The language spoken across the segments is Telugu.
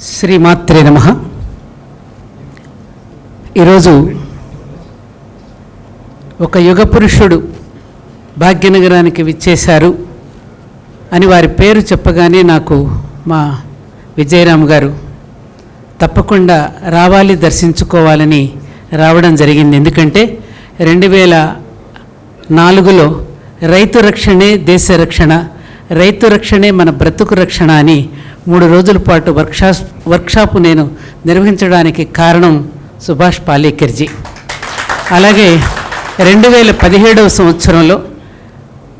శ్రీమాత్రే నమ. ఈరోజు ఒక యుగ పురుషుడు భాగ్యనగరానికి విచ్చేశారు అని వారి పేరు చెప్పగానే నాకు మా విజయరామ్ గారు తప్పకుండా రావాలి దర్శించుకోవాలని రావడం జరిగింది. ఎందుకంటే రెండు వేల నాలుగులో రైతు రక్షణే దేశ రక్షణ రైతు రక్షణే మన బ్రతుకు రక్షణ అని మూడు రోజుల పాటు వర్క్షాప్ వర్క్షాపు నేను నిర్వహించడానికి కారణం సుభాష్ పాలేకర్జీ. అలాగే రెండు వేల పదిహేడవ సంవత్సరంలో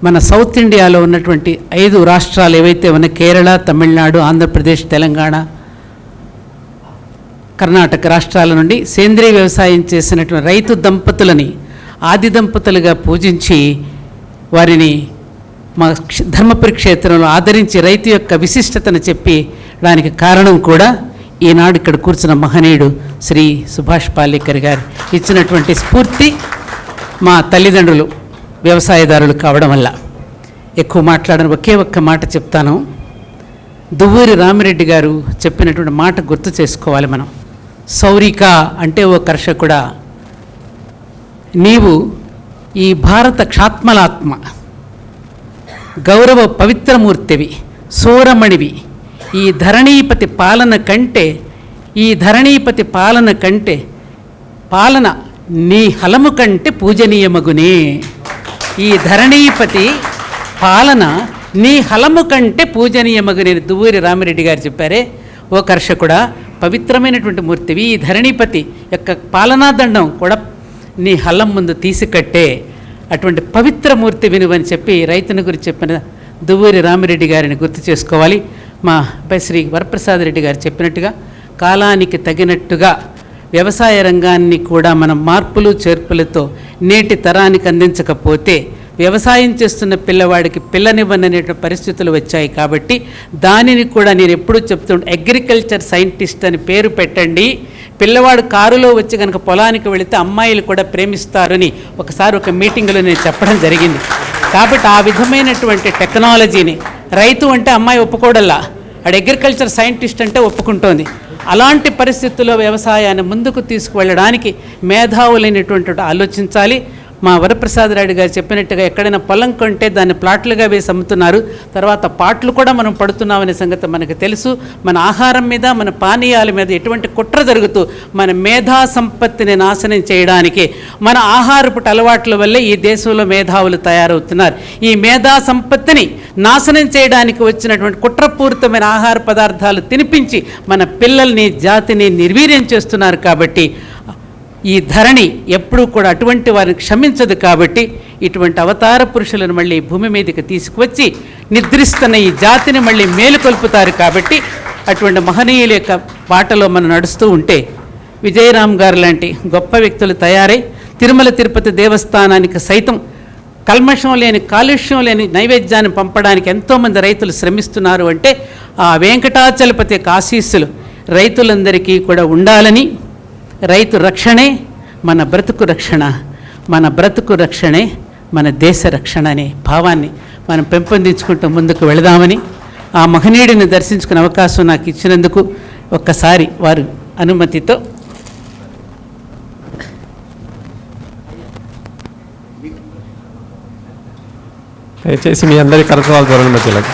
మన సౌత్ ఇండియాలో ఉన్నటువంటి ఐదు రాష్ట్రాలు ఏవైతే ఉన్న కేరళ తమిళనాడు ఆంధ్రప్రదేశ్ తెలంగాణ కర్ణాటక రాష్ట్రాల నుండి సేంద్రీయ వ్యవసాయం చేసినటువంటి రైతు దంపతులని ఆది దంపతులుగా పూజించి వారిని మా ధర్మపురి క్షేత్రంలో ఆదరించి రైతు యొక్క విశిష్టతను చెప్పి దానికి కారణం కూడా ఈనాడు ఇక్కడ కూర్చున్న మహనీయుడు శ్రీ సుభాష్ పాలేకర్ గారు. ఇచ్చినటువంటి స్ఫూర్తి మా తల్లిదండ్రులు వ్యవసాయదారులు కావడం వల్ల. ఎక్కువ మాట్లాడని ఒకే ఒక్క మాట చెప్తాను. దువ్వూరి రామిరెడ్డి గారు చెప్పినటువంటి మాట గుర్తు చేసుకోవాలి మనం. సౌరిక అంటే ఓ కర్షకుడా నీవు ఈ భారత క్షాత్మలాత్మ గౌరవ పవిత్రమూర్తివి సూరమణివి. ఈ ధరణీపతి పాలన కంటే ఈ ధరణీపతి పాలన కంటే పాలన నీ హలము కంటే పూజనీయమగునే. ఈ ధరణీపతి పాలన నీ హలము కంటే పూజనీయమగునే అని దువ్వూరి రామిరెడ్డి గారు చెప్పారే. ఓ కర్షకుడా పవిత్రమైనటువంటి మూర్తివి ఈ ధరణీపతి యొక్క పాలనాదండం కూడా నీ హలం ముందు తీసికట్టే. అటువంటి పవిత్ర మూర్తి వినువని చెప్పి రైతుని గురించి చెప్పిన దువ్వూరి రామిరెడ్డి గారిని గుర్తు చేసుకోవాలి. మా అబ్బాయి శ్రీ వరప్రసాద్ రెడ్డి గారు చెప్పినట్టుగా కాలానికి తగినట్టుగా వ్యవసాయ రంగాన్ని కూడా మనం మార్పులు చేర్పులతో నేటి తరానికి అందించకపోతే వ్యవసాయం చేస్తున్న పిల్లవాడికి పిల్లనివ్వననే పరిస్థితులు వచ్చాయి కాబట్టి దానిని కూడా నేను ఎప్పుడూ చెప్తుంటే. అగ్రికల్చర్ సైంటిస్ట్ అని పేరు పెట్టండి. పిల్లవాడు కారులో వచ్చి కనుక పొలానికి వెళితే అమ్మాయిలు కూడా ప్రేమిస్తారని ఒకసారి ఒక మీటింగ్లో నేను చెప్పడం జరిగింది. కాబట్టి ఆ విధమైనటువంటి టెక్నాలజీని రైతు అంటే అమ్మాయి ఒప్పుకోడల్లా. అడు అగ్రికల్చర్ సైంటిస్ట్ అంటే ఒప్పుకుంటోంది. అలాంటి పరిస్థితుల్లో వ్యవసాయాన్ని ముందుకు తీసుకువెళ్ళడానికి మేధావులైనటువంటి ఆలోచించాలి. మా వరప్రసాద్ రెడ్డి గారు చెప్పినట్టుగా ఎక్కడైనా పొలం కొంటే దాన్ని ప్లాట్లుగా వేసి అమ్ముతున్నారు. తర్వాత పాటలు కూడా మనం పడుతున్నామనే సంగతి మనకు తెలుసు. మన ఆహారం మీద మన పానీయాల మీద ఎటువంటి కుట్ర జరుగుతూ మన మేధా సంపత్తిని నాశనం చేయడానికి మన ఆహారపు అలవాట్ల వల్లే ఈ దేశంలో మేధావులు తయారవుతున్నారు. ఈ మేధా సంపత్తిని నాశనం చేయడానికి వచ్చినటువంటి కుట్రపూరితమైన ఆహార పదార్థాలు తినిపించి మన పిల్లల్ని జాతిని నిర్వీర్యం చేస్తున్నారు కాబట్టి ఈ ధరణి ఎప్పుడూ కూడా అటువంటి వారిని క్షమించదు కాబట్టి ఇటువంటి అవతార పురుషులను మళ్ళీ భూమి మీదకి తీసుకువచ్చి నిద్రిస్తున్న ఈ జాతిని మళ్ళీ మేలుకొల్పుతారు కాబట్టి అటువంటి మహనీయుల యొక్క బాటలో మనం నడుస్తూ ఉంటే విజయరామ్ గారు లాంటి గొప్ప వ్యక్తులు తయారై తిరుమల తిరుపతి దేవస్థానానికి సైతం కల్మషం లేని కాలుష్యం లేని నైవేద్యాన్ని పంపడానికి ఎంతోమంది రైతులు శ్రమిస్తున్నారు అంటే ఆ వెంకటాచలపతి యొక్క ఆశీస్సులు రైతులందరికీ కూడా ఉండాలని రైతు రక్షణే మన బ్రతుకు రక్షణ మన బ్రతుకు రక్షణే మన దేశ రక్షణ అనే భావాన్ని మనం పెంపొందించుకుంటూ ముందుకు వెళదామని ఆ మహనీయుడిని దర్శించుకునే అవకాశం నాకు ఇచ్చినందుకు ఒక్కసారి వారు అనుమతితో దయచేసి మీ అందరి కరతాల ధోరణి మధ్యలోకి.